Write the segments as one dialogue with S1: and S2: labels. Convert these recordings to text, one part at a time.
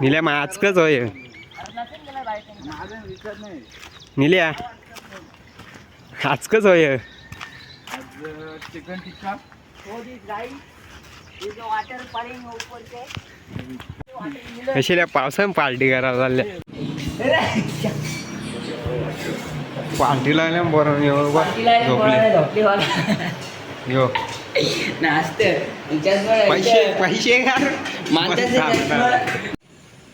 S1: निल्या मग आजकच होय. निल्या आजकच होय.
S2: चिकन टिक्का
S1: कशी पावसान पार्टी करायला चालल्या पार्टी लागल्या बरं झोपले. यो. पैसे पैसे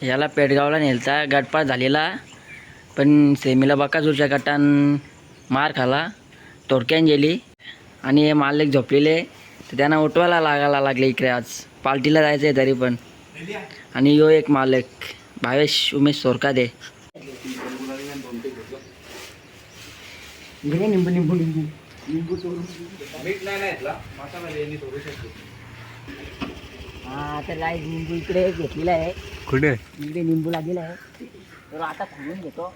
S3: याला पेडगावला नेलता गटपात झालेला. पण सेमीला बकासूरच्या गटान मार खाला. तोडक्यान गेली आणि हे मालक झोपलेले. तर त्यांना उठवायला लागायला लागले इकडे आज. पार्टीला जायचं आहे तरी पण. आणि यो एक मालक. भावेश उमेश सोरकादे. निंबू निंबू निंबू.
S2: मीठ नाही ना घेतला मसाला यांनी थोडू शकतो.
S3: हा तर काय निंबू इकडे घेतलेला आहे.
S1: कुठे?
S3: इकडे निंबू लागलेला आहे. तर आता खोलून घेतो.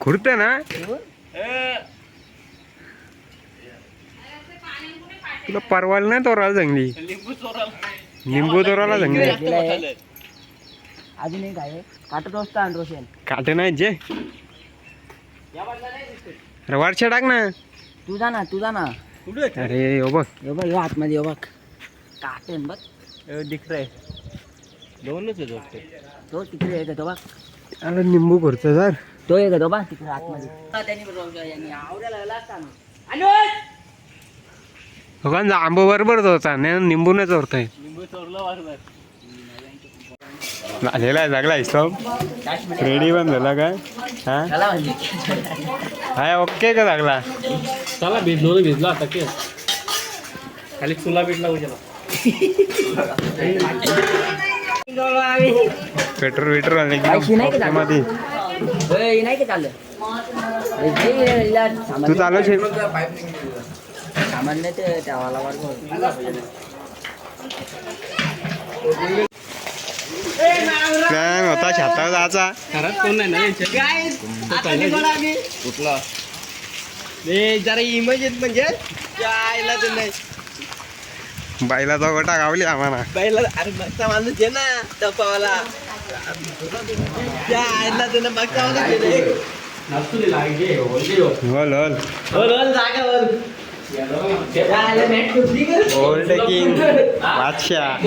S1: खुर्त ना? तुला परवाल नाही तोराला जंगली? लिंबू तोराला
S3: आहे. अजून एक आहे. काटत असतो रोशन
S1: काट नाही जे अरे वरच्या टाक ना.
S3: तू जा ना तू जा ना.
S1: अरे हो बघ.
S3: यो बघ यो आतमध्ये यो बघ. काटेन बघ.
S2: दिख रहा दोनच आहे
S3: तो तिकडे येतो तो बघ.
S1: अरे निंबू खुर्त सर
S3: तो येतो तो बघ तिकडे आतमध्ये. त्यांनी बरोबर यांनी आवडायला लागला असता ना.
S1: बघा आंबो बरोबर होता नाही निंबू नाही चोरताय
S2: लिंबू चोरला बरोबर
S1: झालेला आहे सगळा हिशोब रेडी पण झाला काय? हा?
S3: म्हणजे.
S1: हाय ओके का लागला?
S2: चला भिजलो ना भिजलो आता केस. खाली चुला त्याला
S1: पेट्रोल वेट्रोल आले
S3: का
S1: मध्ये
S3: का
S1: तू चालवशील
S3: सामान नाही ते त्यावाला वर्ग
S1: काय होता छाता जायचा.
S2: घरात कोण नाही ना कुठला? जरा इमेज येत म्हणजे? आईला ते नाही
S1: बाईला तो गोटा गावली आम्हाला.
S2: बाईला अरे मागचा माणूस आहे ना टपावाला. त्या आईला ते ना. मागचा माणूस
S1: होल होल
S2: जागावर
S1: ओल्ड किंग बादशाह.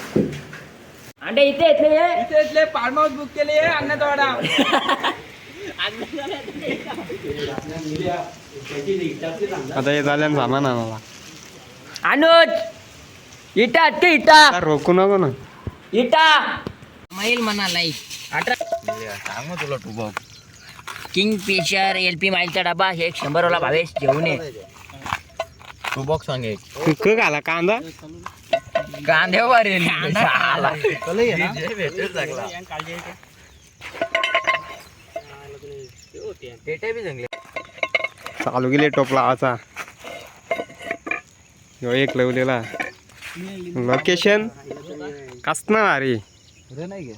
S1: चारता
S3: अंडे इथे येतले
S2: फार्म हाऊस बुक केले अन्नतवाडा
S1: आता हे झाल्यानं सामान आणाला
S3: अनुज इटा ते इटा.
S1: आता रोकू नको ना.
S3: इटा. मैल म्हणालाई
S2: सांग तुला तू बघ.
S3: किंग फिशर एल पी माईलचा डबा हे एक शंभरवाला भावेश घेऊन ये.
S2: तू बघ सांग
S1: घाला कांदा.
S3: कांद्यावर
S1: चालू गेले टोप लावाचा ह्यो एक लावलेला. लोकेशन कसणार अरे
S2: नाही गे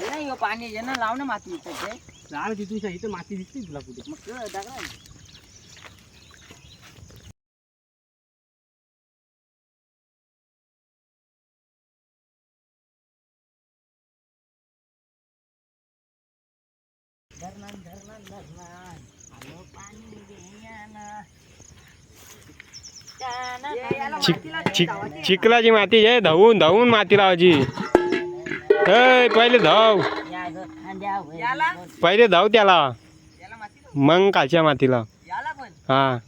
S3: नाही पाणी. जे ना लाव ना माती
S2: रान तिथून इथं माती दिसते तुला कुठे?
S3: मग. आलो पाणी घेण्यानं. त्यानं
S1: चिक चिक चिखलाची माती आहे धावून धावून माती लावायची ए पहिले धाव. पहिले धाव त्याला. मग कालच्या मातीला. हा.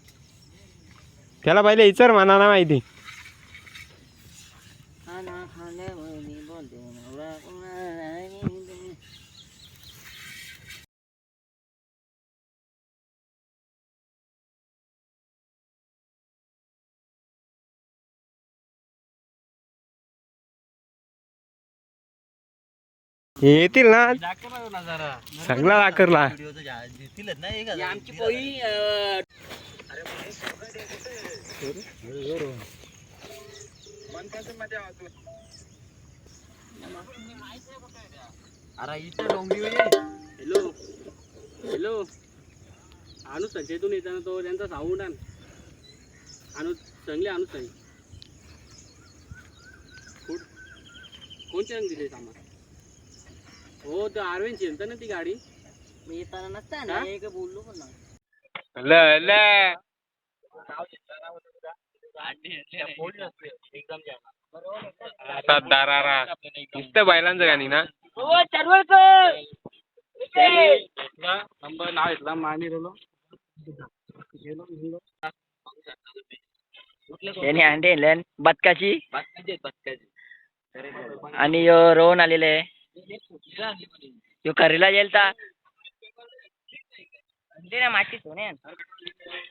S1: त्याला पहिले इचर म्हणा ना माहिती
S3: हा ना खाण्यामध्ये बोलते नवरा कोणाला
S1: येतील ना
S2: दाखव ना जरा
S1: सगळा दाखरला
S2: दिसतीलच ना एक
S3: ही आमची पोळी अं,
S2: अरे इथं डोंगरी हॅलो. हॅलो. आणू संचयतून येताना तो त्यांचा साऊंड आण. आणू चांगले आणू सांग. कोणच्या दिले सामान हो ते आरवेन ना ती गाडी?
S3: मी येताना नसता ना
S2: हा?
S3: एक बोललो पण ना
S1: ल. ल नुसतं बैलांचं गाणी ना.
S2: नंबर नाव घेतला मानी रोलो
S3: अंडे बदकाची. आणि यो रोहन आलेले. आहे यो करीला गेलता ते. ना माती सोने.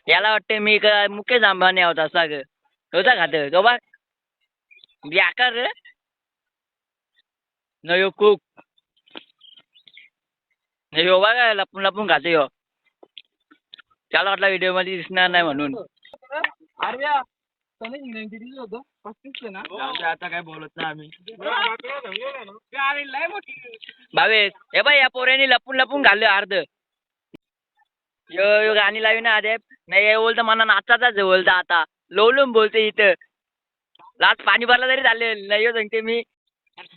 S3: याला वाटते मी का मुकेश अंबानी होता असा ग. होता खात तो? बघ. बेकार रे न यो कुक. न यो बघा लपून लपून खातो यो. त्याला वाटला व्हिडिओमध्ये दिसणार नाही म्हणून.
S2: आता काय बोलत ना आम्ही.
S3: भावेश हे बाई या पोऱ्याने लपून लपून घाललं अर्ध. यो यो गाणी लावी ना आदे. नाही हे बोलतं मला नाचाचाच बोलतं आता. लोलून बोलते इथं. लास्ट पाणी भरला तरी चालेल. नाही हो सांगते मी.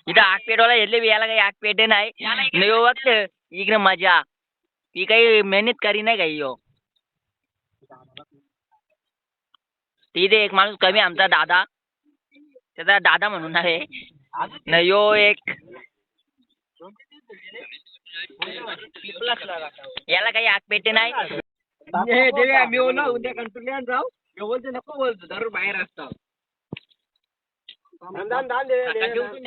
S3: इथं आग पेटवायला घेतले बी याला काही आग पेटे नाही. नाही हो इकडे मजा. ती काही मेहनत करी नाही काही यो? तिथे एक माणूस कमी आमचा दादा. त्याचा दादा म्हणून आहे. नाही यो एक. याला काही आग पेटे नाही.
S2: मी बोललो उद्या कंट्रोल जाऊ मी बोलतो नको बोलतो दररोज बाहेर असतो.
S3: आता घेऊन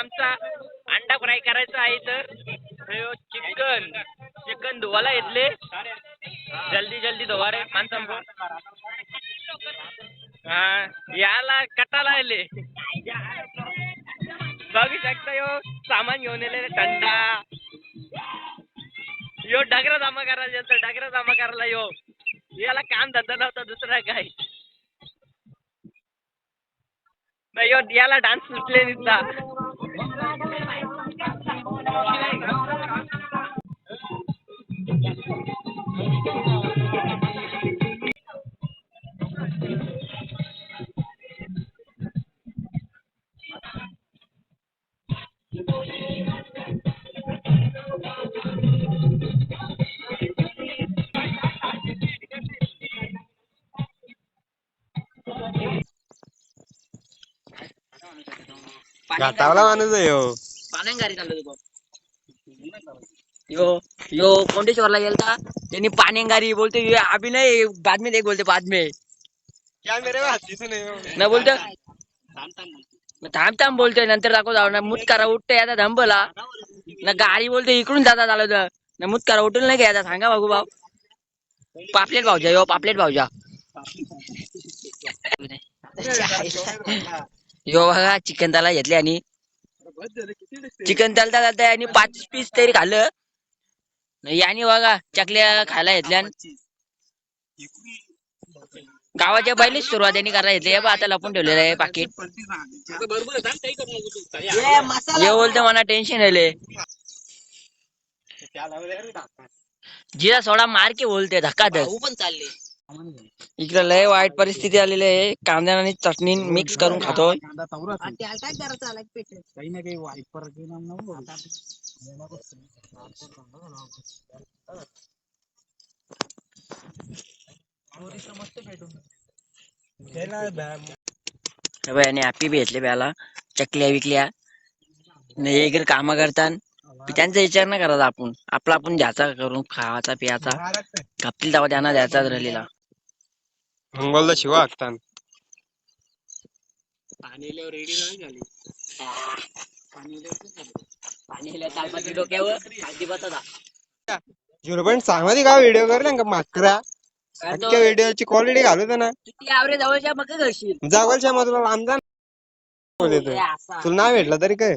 S3: आमचा अंडा फ्राय करायचा आहे तर हो, चिकन. चिकन धुवायला येतले जल्दी जल्दी धुवा रे माणसं हा याला कटाला आले बघू शकता यो सामान घेऊन येले थंडा. यो डगरा जमा करायला येतो डगरा जमा करायला यो. याला काम धंदा नव्हता दुसरा काय. नाही यो याला डान्स सुटले निसता
S1: घाटावला माणूस आहे हो
S3: पाण्यागारी चाललो तो यो यो कोंडेश्वरला गेलता त्यांनी पाण्यागारी बोलते यो अभिनय बातमी एक बोलते बातमी न बोलतो? मग थांब थांब बोलतोय नंतर दाखव जाऊ ना मुत करा उठते आता धंबला ना गाडी बोलते इकडून जाता झालं तर ना मुत करा उठून नाही घ्यायचा सांगा भाऊ भाऊ पापलेट भाऊजा यो पापलेट भाऊजा यो बघा चिकन त्याला घेतले आणि चिकन चालता चालता आणि पाच पीस तरी खाल्लं. याने बघा चकल्या खायला घेतल्या गावाच्या पहिलीच सुरुवात यांनी हे बा आता लपून ठेवलेलं आहे पाकिट. जे बोलते मला टेन्शन आले जिरा सोडा मार की बोलते धक्का पण चालले. इकडे लय वाईट परिस्थिती आलेली आहे. कांदा आणि चटणी मिक्स करून खातोय.
S2: काही ना काही वाईट परिणाम
S3: हॅपी भेटले प्याला चकल्या विकल्या नाही इकडे काम करतात त्यांचा विचार नाही करायचा आपण. आपला आपण द्यायचा करून खावाचा पियाचा. घापतील तेव्हा त्यांना द्यायचा राहिलेला
S1: मंगोलला शिवा हाकतान
S2: पाणी रेडी नाही झाली.
S3: पाणी डोक्यावर.
S1: झिरो पॉईंट का व्हिडिओ कर ना माकरा? अख्ख्या व्हिडिओची क्वालिटी घालू ना.
S3: आवरे जवळच्या मग.
S1: तुला नाही भेटलं तरी काय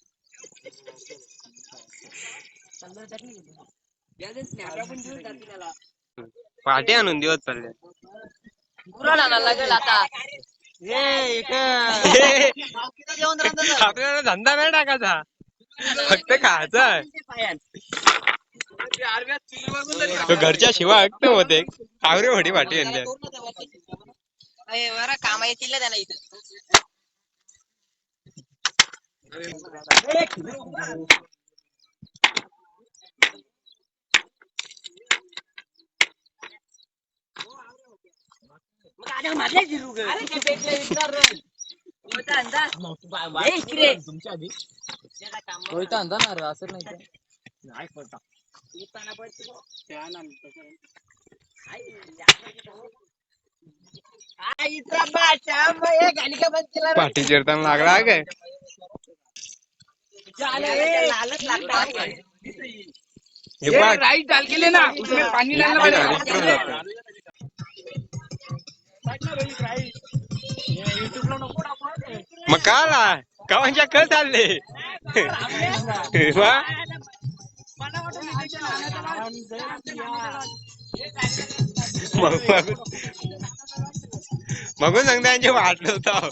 S1: पहाटे आणून दिवस चालले
S3: कुराड आणायला लागेल आता
S1: आपल्याला धंदा नाही टाकायचा. फक्त खायचा तो घरच्या शिवा ऐकते होते. आवरे होडी पाठी यांच्या
S3: काम येतील त्याला इथं.
S1: मग आजा माझ्या अरे हे
S2: राईट डाल केले ना? उसमें पानी डालना पड़ेगा.
S1: मग का आला गावांच्या कळ चालले? मग मगून सांगता यांचे वाटलं होतं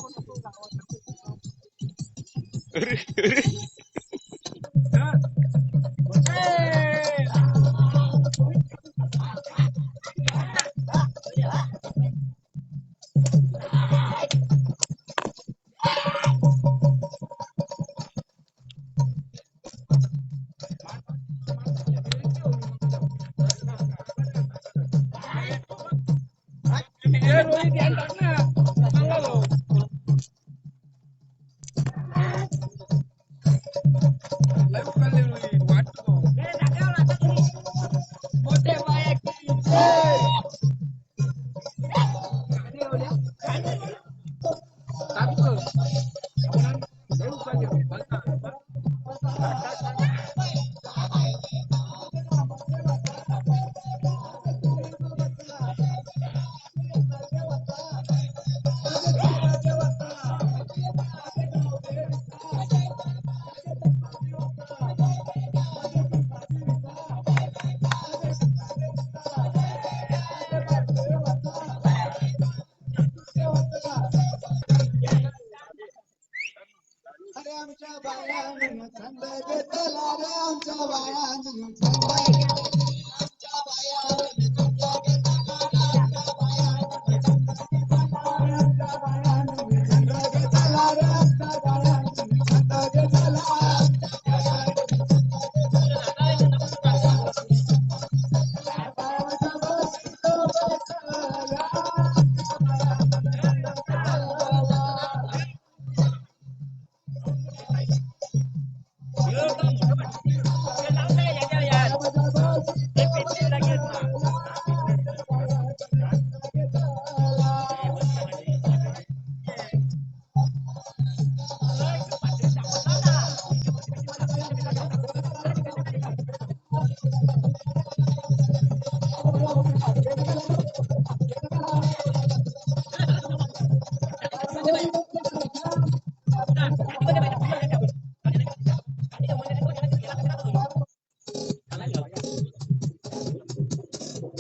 S1: Quiero ir Hey! Thank you. Obrigado.